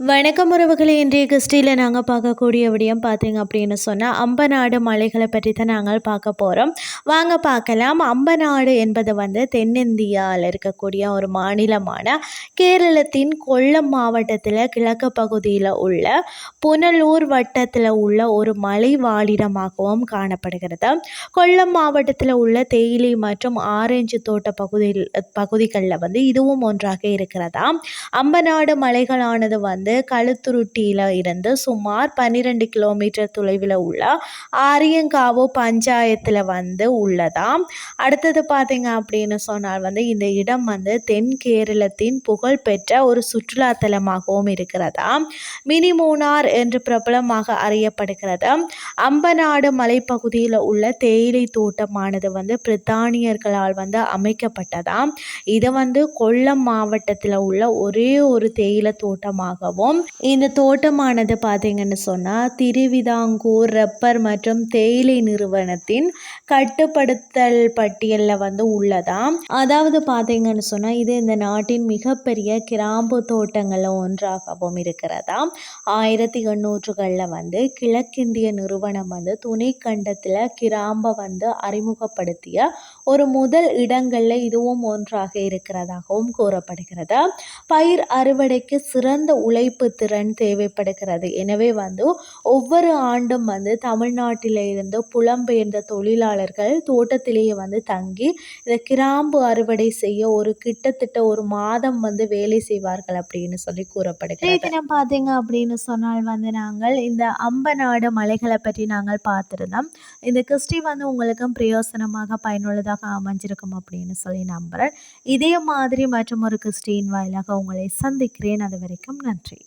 வணக்கம் உறவுகளே இன்றைய கிறிஸ்டியில் நாங்கள் பார்க்கக்கூடிய விடயம் பார்த்தீங்க அப்படின்னு சொன்னால் அம்பநாடு மலைகளை பற்றி தான் நாங்கள் பார்க்க போகிறோம் வாங்க பார்க்கலாம். அம்பநாடு என்பது வந்து தென்னிந்தியாவில் இருக்கக்கூடிய ஒரு மாநிலமான கேரளத்தின் கொல்லம் மாவட்டத்தில் கிழக்கு பகுதியில் உள்ள புனலூர் வட்டத்தில் உள்ள ஒரு மலை வாழிடமாகவும் காணப்படுகிறது. கொல்லம் மாவட்டத்தில் உள்ள தேயிலை மற்றும் ஆரஞ்சு தோட்ட பகுதியில் பகுதிகளில் வந்து இதுவும் ஒன்றாக இருக்கிறதா அம்பநாடு மலைகளானது வந்து வந்து கழுத்துருட்டியில் இருந்து சுமார் பன்னிரெண்டு கிலோமீட்டர் தொலைவில் உள்ள ஆரியங்காவு பஞ்சாயத்தில் வந்து உள்ளதாம் அடுத்தது பார்த்தீங்க அப்படின்னு சொன்னால் வந்து இந்த இடம் வந்து தென் கேரளத்தின் புகழ்பெற்ற ஒரு சுற்றுலாத்தலமாகவும் இருக்கிறதா? மினி மூனார் என்று பிரபலமாக அறியப்படுகிறது. அம்பநாடு மலைப்பகுதியில் உள்ள தேயிலை தோட்டமானது வந்து பிரித்தானியர்களால் வந்து அமைக்கப்பட்டதாம் இது வந்து கொல்லம் மாவட்டத்தில் உள்ள ஒரே ஒரு தேயிலை தோட்டமாகவும் ஆகும் இந்த தோட்டமானது பார்த்தீங்கன்னு சொன்னால் திருவிதாங்கூர் ரப்பர் மற்றும் தேயிலை நிறுவனத்தின் கட்டுப்படுத்தல் பட்டியலில் வந்து உள்ளதாம் அதாவது பார்த்தீங்கன்னு சொன்னால் இது இந்த நாட்டின் மிகப்பெரிய கிராம்பு தோட்டங்களில் ஒன்றாகவும் இருக்கிறதா? ஆயிரத்தி எண்ணூற்றுகளில் வந்து கிழக்கிந்திய நிறுவனம் வந்து துணை கண்டத்தில் கிராம்பை வந்து அறிமுகப்படுத்திய ஒரு முதல் இடங்களில் இதுவும் ஒன்றாக இருக்கிறதாகவும் கூறப்படுகிறது. பயிர் அறுவடைக்கு சிறந்த உழை உழைப்பு திறன் தேவைப்படுகிறது. எனவே வந்து ஒவ்வொரு ஆண்டும் வந்து தமிழ்நாட்டில் இருந்து புலம்பெயர்ந்த தொழிலாளர்கள் தோட்டத்திலேயே வந்து தங்கி இந்த கிராம்பு அறுவடை செய்ய ஒரு கிட்டத்தட்ட ஒரு மாதம் வந்து வேலை செய்வார்கள் அப்படின்னு சொல்லி கூறப்படுகிறது. தினம் பார்த்தீங்க அப்படின்னு சொன்னால் வந்து நாங்கள் இந்த அம்பநாடு மலைகளை பற்றி நாங்கள் பார்த்துருந்தோம். இந்த கிறிஸ்டி வந்து உங்களுக்கும் பிரயோசனமாக பயனுள்ளதாக அமைஞ்சிருக்கும் அப்படின்னு சொல்லி நம்புகிறேன் இதே மாதிரி மற்றும் ஒரு கிறிஸ்டின் வாயிலாக உங்களை சந்திக்கிறேன். அது வரைக்கும் நன்றி.